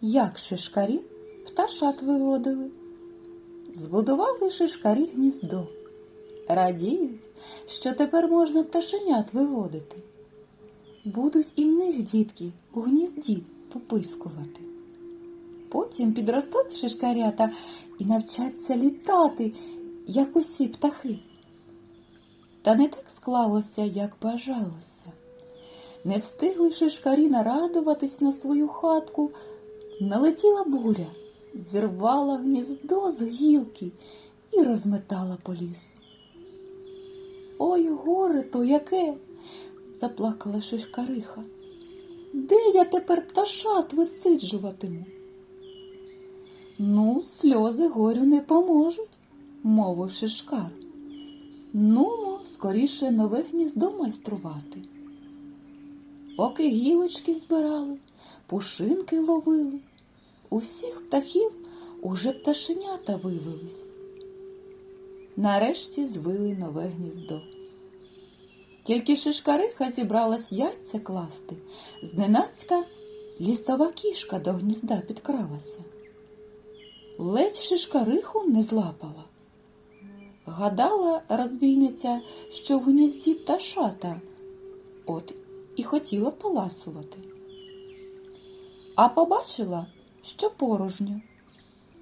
як шишкарі пташат виводили. Збудували шишкарі гніздо. Радіють, що тепер можна пташенят виводити. Будуть і в них дітки у гнізді попискувати. Потім підростуть шишкарята і навчаться літати, як усі птахи. Та не так склалося, як бажалося. Не встигли шишкарі нарадуватись на свою хатку. Налетіла буря, зірвала гніздо з гілки і розметала по лісу. Ой, горе то яке! заплакала шишкариха. Де я тепер пташат висиджуватиму? Ну, сльози горю не поможуть, мовив шишкар. Нумо скоріше нове гніздо майструвати. Поки гілочки збирали, пушинки ловили, у всіх птахів уже пташенята вивелись. Нарешті звили нове гніздо. Тільки шишкариха зібралась яйця класти, зненацька лісова кішка до гнізда підкралася. Ледь шишкариху не злапала. Гадала розбійниця, що в гнізді пташата, от і хотіла поласувати. А побачила, що порожньо.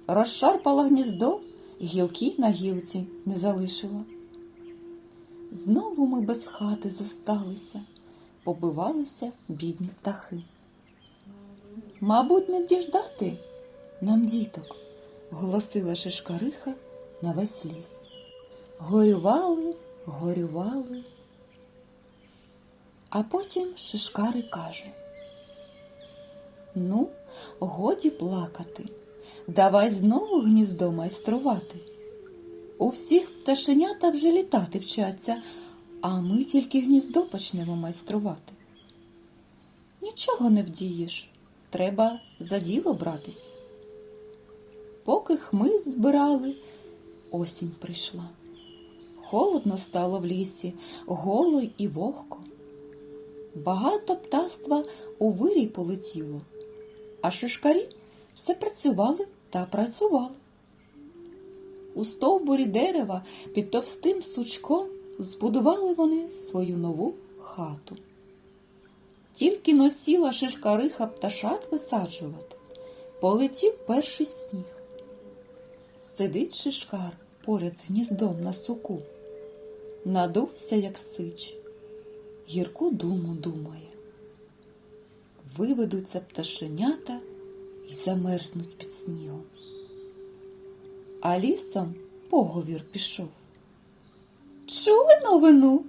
Розшарпала гніздо, гілки на гілці не залишила. Знову ми без хати зосталися, побивалися бідні птахи. Мабуть, не діждати нам діток, голосила шишкариха на весь ліс. Горювали, горювали. А потім шишкари каже: Ну, годі плакати, давай знову гніздо майструвати. У всіх пташенята вже літати вчаться, а ми тільки гніздо почнемо майструвати. Нічого не вдієш, треба за діло братись. Поки хмиз збирали, осінь прийшла. Холодно стало в лісі, голо і вогко. Багато птаства у вирій полетіло, а шишкарі все працювали та працювали. У стовбурі дерева під товстим сучком збудували вони свою нову хату. Тільки носіла шишкариха пташат висаджувати, полетів перший сніг. Сидить шишкар поряд з гніздом на суку, надувся, як сич, гірку думу думає. Виведуться пташенята і замерзнуть під снігом. А лісом поговір пішов. Чули новину?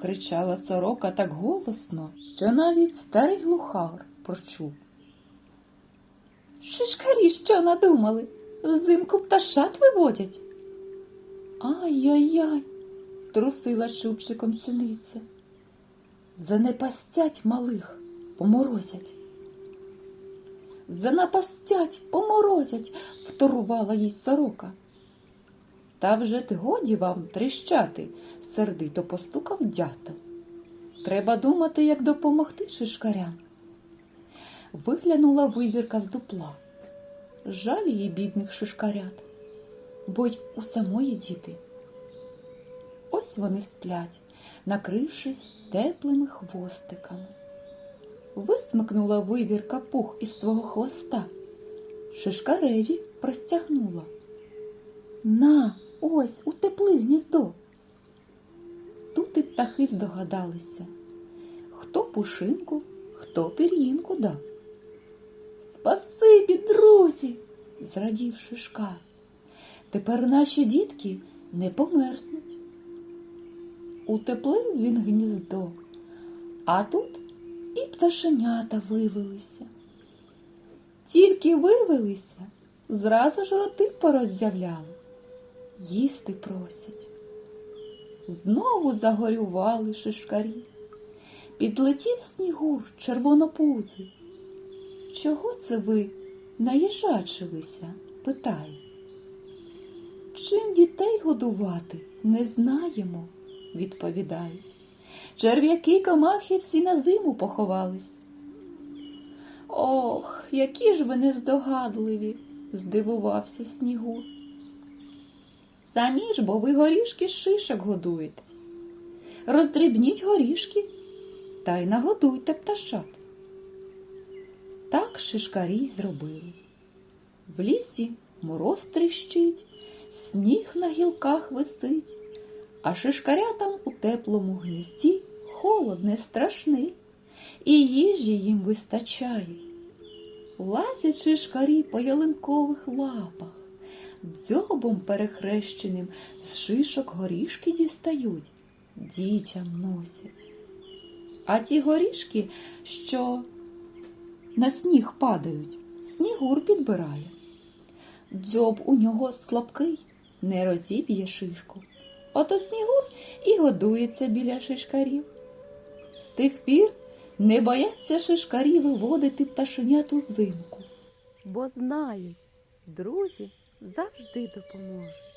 кричала сорока так голосно, що навіть старий глухар прочув. Шишкарі що надумали? Взимку пташат виводять. Ай-яй-яй, трусила чубчиком синиця. Занепастять малих, поморозять. Занапастять, поморозять, вторувала їй сорока. Та вже т годі вам тріщати, сердито постукав дятел. Треба думати, як допомогти шишкарям. Виглянула вивірка з дупла. Жаль їй бідних шишкарят, бо й у самої діти. Ось вони сплять, накрившись теплими хвостиками. Висмикнула вивірка пух із свого хвоста. Шишкареві простягнула. На, ось у тепле гніздо. Тут і птахи здогадалися, хто пушинку, хто пір'їнку дав. Спасибі, друзі, зрадів шишкар. Тепер наші дітки не померзнуть. Утеплив він гніздо, а тут і пташенята вивелися. Тільки вивелися, зразу ж роти пороззявляли, їсти просять. Знову загорювали шишкарі. Підлетів снігур червонопузий. Чого це ви наїжачилися? питає. Чим дітей годувати не знаємо, відповідають. Черв'яки комахи всі на зиму поховались. Ох, які ж ви нездогадливі, здивувався Снігур. Самі ж, бо ви горішки шишок годуєтесь. Роздрібніть горішки та й нагодуйте пташат. Так шишкарі й зробили. В лісі мороз тріщить, сніг на гілках висить, а шишкарятам у теплому гнізді холод не страшний, і їжі їм вистачає. Лазять шишкарі по ялинкових лапах, дзьобом перехрещеним з шишок горішки дістають, дітям носять. А ті горішки, що на сніг падають, снігур підбирає. Дзьоб у нього слабкий, не розіб'є шишку. Ото снігур і годується біля шишкарів. З тих пір не бояться шишкарі виводити пташенят узимку, бо знають, друзі завжди допоможуть.